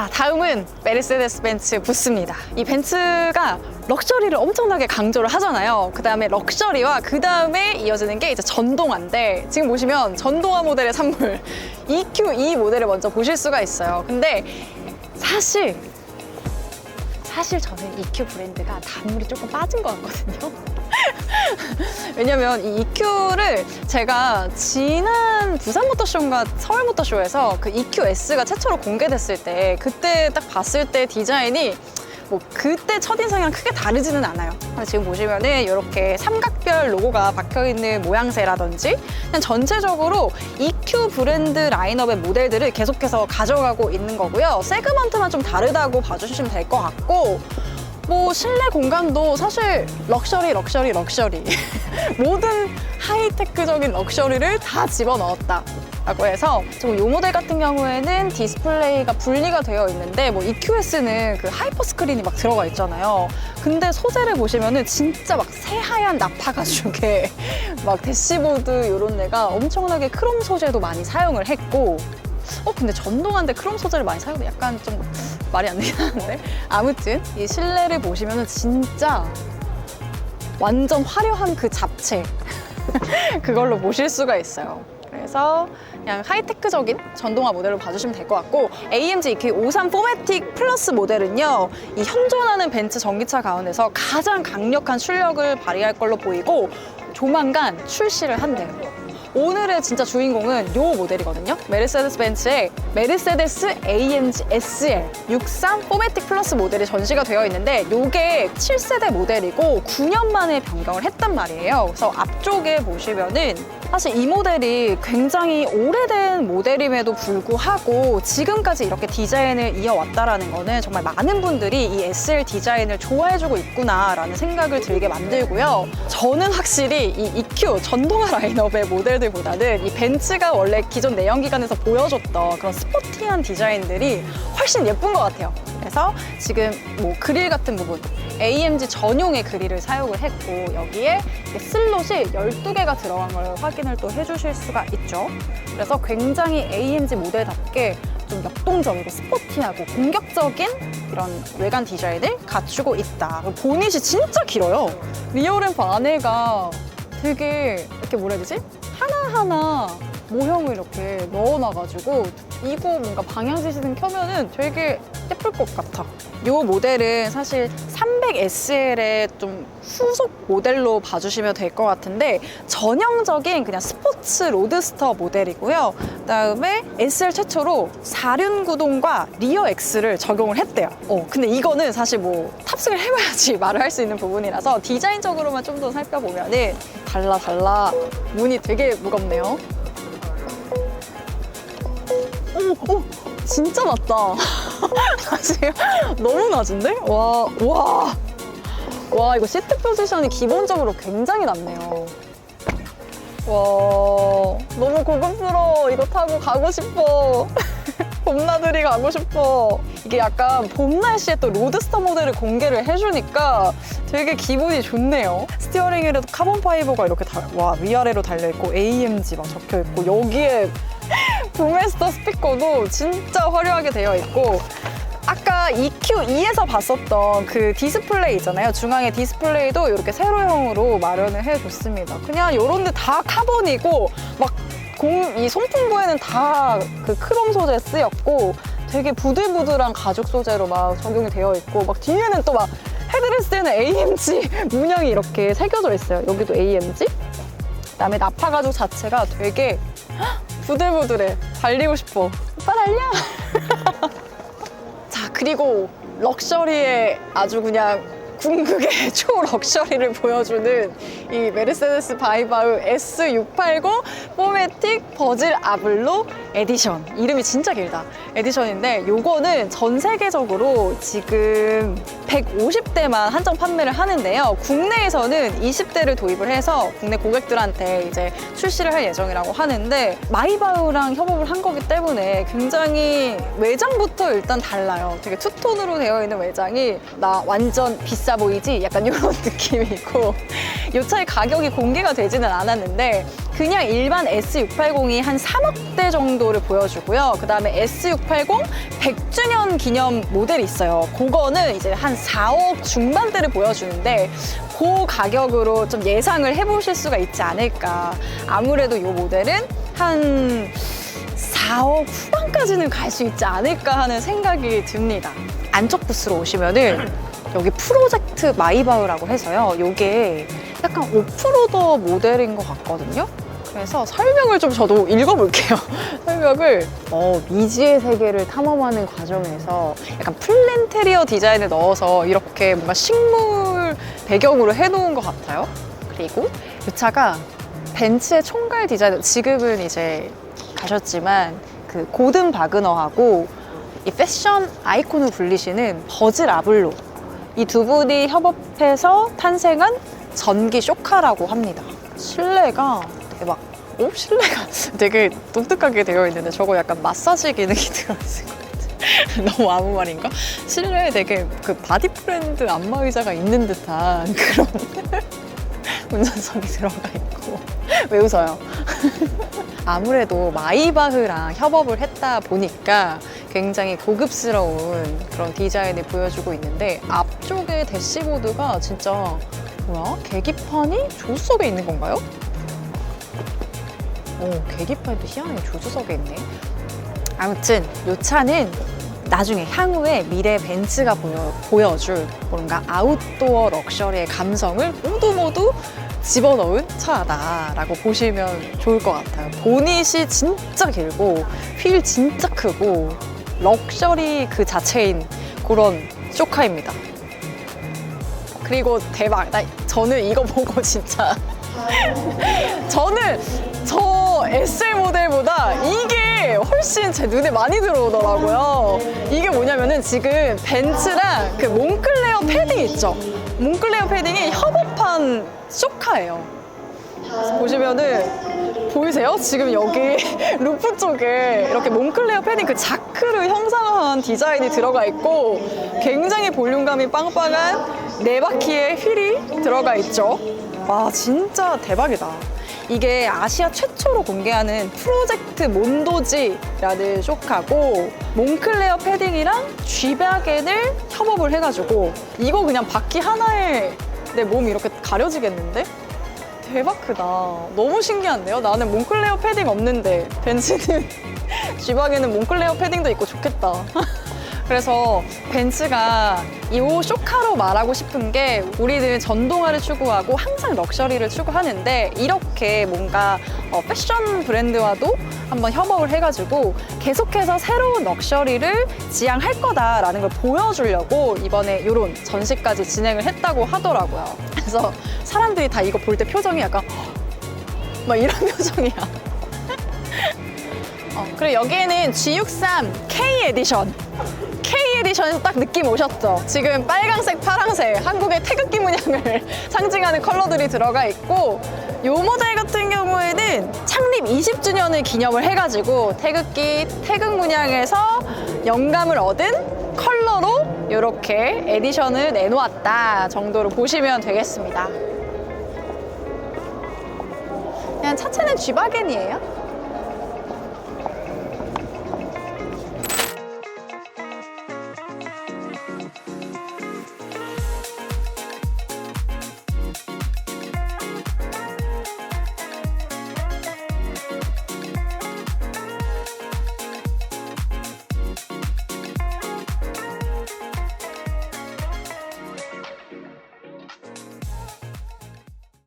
자, 다음은 메르세데스 벤츠 부스입니다. 이 벤츠가 럭셔리를 엄청나게 강조를 하잖아요. 그 다음에 럭셔리와 그 다음에 이어지는 게 이제 전동화인데 지금 보시면 전동화 모델의 산물 EQ2 모델을 먼저 보실 수가 있어요. 근데 사실 사실 저는 EQ 브랜드가 단물이 조금 빠진 것 같거든요. 왜냐면 이 EQ를 제가 지난 부산 모터쇼인가 서울 모터쇼에서 그 EQS가 최초로 공개됐을 때 그때 딱 봤을 때 디자인이 뭐 그때 첫인상이랑 크게 다르지는 않아요. 지금 보시면은 이렇게 삼각별 로고가 박혀 있는 모양새라든지 그냥 전체적으로 EQ 브랜드 라인업의 모델들을 계속해서 가져가고 있는 거고요. 세그먼트만 좀 다르다고 봐주시면 될 것 같고 뭐 실내 공간도 사실 럭셔리 럭셔리 럭셔리. 모든 하이테크적인 럭셔리를 다 집어넣었다 라고 해서 지금 이 모델 같은 경우에는 디스플레이가 분리가 되어 있는데 뭐 EQS는 그 하이퍼 스크린이 막 들어가 있잖아요. 근데 소재를 보시면은 진짜 막 새하얀 나파 가죽에 막 대시보드 이런 데가 엄청나게 크롬 소재도 많이 사용을 했고 어 근데 전동한데 크롬 소재를 많이 사용해 약간 좀 말이 안 되긴 하는데 아무튼 이 실내를 보시면은 진짜 완전 화려한 그 잡채 그걸로 보실 수가 있어요. 그래서 그냥 하이테크적인 전동화 모델로 봐주시면 될 것 같고 AMG EQ53 포매틱 플러스 모델은요 이 현존하는 벤츠 전기차 가운데서 가장 강력한 출력을 발휘할 걸로 보이고 조만간 출시를 한대요. 오늘의 진짜 주인공은 이 모델이거든요. 메르세데스 벤츠의 메르세데스 AMG SL 63 포매틱 플러스 모델이 전시가 되어 있는데 이게 7세대 모델이고 9년 만에 변경을 했단 말이에요. 그래서 앞쪽에 보시면은 사실 이 모델이 굉장히 오래된 모델임에도 불구하고 지금까지 이렇게 디자인을 이어왔다라는 거는 정말 많은 분들이 이 SL 디자인을 좋아해주고 있구나라는 생각을 들게 만들고요. 저는 확실히 이 EQ 전동화 라인업의 모델들보다는 이 벤츠가 원래 기존 내연기관에서 보여줬던 그런 스포티한 디자인들이 훨씬 예쁜 것 같아요. 그래서 지금 뭐 그릴 같은 부분 AMG 전용의 그릴을 사용을 했고 여기에 슬롯이 12개가 들어간 걸 확인을 또 해주실 수가 있죠. 그래서 굉장히 AMG 모델답게 좀 역동적이고 스포티하고 공격적인 이런 외관 디자인을 갖추고 있다. 보닛이 진짜 길어요. 리어램프 안에가 되게 이렇게 뭐라 해야 되지? 하나하나 모형을 이렇게 넣어놔가지고 이거 뭔가 방향지시등 켜면은 되게 예쁠 것 같아. 이 모델은 사실 300SL의 좀 후속 모델로 봐주시면 될 것 같은데 전형적인 그냥 스포츠 로드스터 모델이고요. 그다음에 SL 최초로 사륜 구동과 리어 X를 적용을 했대요. 어, 근데 이거는 사실 뭐 탑승을 해봐야지 말을 할 수 있는 부분이라서 디자인적으로만 좀 더 살펴보면은 달라 달라 문이 되게 무겁네요. 오, 오, 진짜 낮다. 사실 너무 낮은데? 와, 와. 와, 이거 시트 포지션이 기본적으로 굉장히 낮네요. 와, 너무 고급스러워. 이거 타고 가고 싶어. 봄나들이 가고 싶어. 이게 약간 봄 날씨에 또 로드스터 모델을 공개를 해주니까 되게 기분이 좋네요. 스티어링에도 카본 파이버가 이렇게 다, 와, 위아래로 달려있고 AMG 막 적혀있고 여기에 브메스터 스피커도 진짜 화려하게 되어 있고 아까 EQ2에서 봤었던 그 디스플레이 있잖아요. 중앙에 디스플레이도 이렇게 세로형으로 마련을 해줬습니다. 그냥 이런 데 다 카본이고 막 공, 이 송풍부에는 다 그 크롬 소재 쓰였고 되게 부들부들한 가죽 소재로 막 적용이 되어 있고 막 뒤에는 또 막 헤드레스에는 AMG 문양이 이렇게 새겨져 있어요. 여기도 AMG. 그다음에 나파 가죽 자체가 되게 부들부들해. 달리고 싶어. 오빠 달려! 자, 그리고 럭셔리의 아주 그냥 궁극의 초럭셔리를 보여주는 이 메르세데스 바이바흐 S680 포매틱 버질 아블로 에디션. 이름이 진짜 길다. 에디션인데 요거는 전 세계적으로 지금 150대만 한정 판매를 하는데요. 국내에서는 20대를 도입을 해서 국내 고객들한테 이제 출시를 할 예정이라고 하는데 마이바흐랑 협업을 한 거기 때문에 굉장히 외장부터 일단 달라요. 되게 투톤으로 되어 있는 외장이 나 완전 비싸 보이지? 약간 이런 느낌이고 이차 모델 가격이 공개가 되지는 않았는데 그냥 일반 S680이 한 3억대 정도를 보여주고요. 그 다음에 S680 100주년 기념 모델이 있어요. 그거는 이제 한 4억 중반대를 보여주는데 그 가격으로 좀 예상을 해보실 수가 있지 않을까. 아무래도 이 모델은 한 4억 후반까지는 갈 수 있지 않을까 하는 생각이 듭니다. 안쪽 부스로 오시면은 여기 프로젝트 마이바흐라고 해서요. 이게 약간 오프로더 모델인 것 같거든요. 그래서 설명을 좀 저도 읽어볼게요. 설명을 어, 미지의 세계를 탐험하는 과정에서 약간 플랜테리어 디자인을 넣어서 이렇게 뭔가 식물 배경으로 해놓은 것 같아요. 그리고 이 차가 벤츠의 총괄 디자이너 지금은 이제 가셨지만 그 고든 바그너하고 이 패션 아이콘을 불리시는 버즈 라블로 이 두 분이 협업해서 탄생한 전기 쇼카라고 합니다. 실내가 대박. 오 실내가 되게 독특하게 되어 있는데 저거 약간 마사지 기능이 들어있을 것 같아. 너무 아무 말인가? 실내에 되게 그 바디 프렌드 안마 의자가 있는 듯한 그런 운전석이 들어가 있고 왜 웃어요? 아무래도 마이바흐랑 협업을 했다 보니까 굉장히 고급스러운 그런 디자인을 보여주고 있는데 앞쪽에 대시보드가 진짜 뭐야? 계기판이 조수석에 있는 건가요? 오, 계기판도 희한하게 조수석에 있네. 아무튼 이 차는 나중에 향후에 미래 벤츠가 보여, 보여 줄 뭔가 아웃도어 럭셔리의 감성을 모두 모두 집어넣은 차다라고 보시면 좋을 것 같아요. 보닛이 진짜 길고 휠 진짜 크고 럭셔리 그 자체인 그런 쇼카입니다. 그리고 대박. 나 저는 이거 보고 진짜 저는 저 SL 모델보다 이게 훨씬 제 눈에 많이 들어오더라고요. 이게 뭐냐면은 지금 벤츠랑 그 몽클레어 패딩 있죠? 몽클레어 패딩이 협업한 쇼카예요. 보시면은 보이세요? 지금 여기 루프 쪽에 이렇게 몽클레어 패딩 그 자크를 형상화한 디자인이 들어가 있고 굉장히 볼륨감이 빵빵한 네 바퀴의 휠이 들어가 있죠. 와 진짜 대박이다. 이게 아시아 최초로 공개하는 프로젝트 몬도지라는 쇼카고 몽클레어 패딩이랑 쥐바겐을 협업을 해가지고 이거 그냥 바퀴 하나에 내 몸이 이렇게 가려지겠는데? 대박 크다. 너무 신기한데요? 나는 몽클레어 패딩 없는데 벤츠는 쥐바겐은 몽클레어 패딩도 있고 좋겠다. 그래서 벤츠가 이 쇼카로 말하고 싶은 게 우리는 전동화를 추구하고 항상 럭셔리를 추구하는데 이렇게 뭔가 어, 패션 브랜드와도 한번 협업을 해가지고 계속해서 새로운 럭셔리를 지향할 거다라는 걸 보여주려고 이번에 이런 전시까지 진행을 했다고 하더라고요. 그래서 사람들이 다 이거 볼 때 표정이 약간 막 이런 표정이야. 어, 그리고 여기에는 G63 K 에디션 K 에디션에서 딱 느낌 오셨죠? 지금 빨강색, 파랑색 한국의 태극기 문양을 상징하는 컬러들이 들어가 있고 이 모델 같은 경우에는 창립 20주년을 기념을 해가지고 태극기, 태극 문양에서 영감을 얻은 컬러로 이렇게 에디션을 내놓았다 정도로 보시면 되겠습니다. 그냥 차체는 쥐바겐이에요.